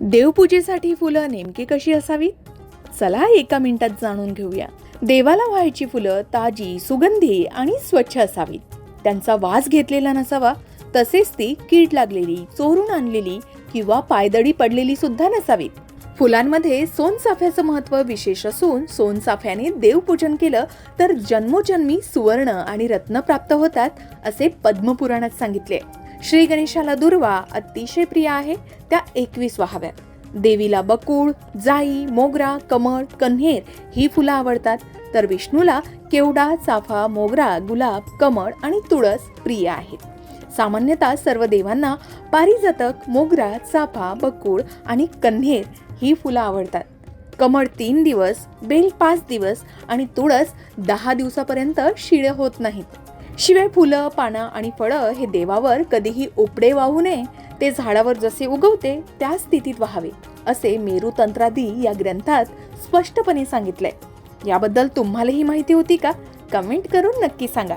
देवपूजेसाठी फुलं नेमकी कशी असावीत चला एका मिनिटात जाणून घेऊया. देवाला व्हायची फुलं ताजी सुगंधी आणि स्वच्छ असावीत. त्यांचा वास घेतलेला नसावा तसेच ती कीड लागलेली चोरून आणलेली किंवा पायदळी पडलेली सुद्धा नसावीत. फुलांमध्ये सोनचाफ्याचं महत्त्व विशेष असून सोनचाफ्याने देवपूजन केलं तर जन्मोजन्मी सुवर्ण आणि रत्न प्राप्त होतात असे पद्मपुराणात सांगितले. श्री गणेशाला दुर्वा अतिशय प्रिय आहे. त्या एकवीस व्हाव्यात देवीला बकुळ जाई मोगरा कमळ कन्हेर ही फुलं आवडतात. तर विष्णूला केवडा चाफा मोगरा गुलाब कमळ आणि तुळस प्रिय आहेत. सामान्यतः सर्व देवांना पारिजातक मोगरा चाफा बकुळ आणि कन्हेर ही फुलं आवडतात. कमळ तीन दिवस बेल पाच दिवस आणि तुळस दहा दिवसापर्यंत शिळे होत नाहीत. शिवाय फुलं पानं आणि फळं हे देवावर कधीही उपडे वाहू नये ते झाडावर जसे उगवते त्या स्थितीत व्हावे असे मेरू तंत्रादी या ग्रंथात स्पष्टपणे सांगितलंय. याबद्दल तुम्हालाही माहिती होती का? कमेंट करून नक्की सांगा.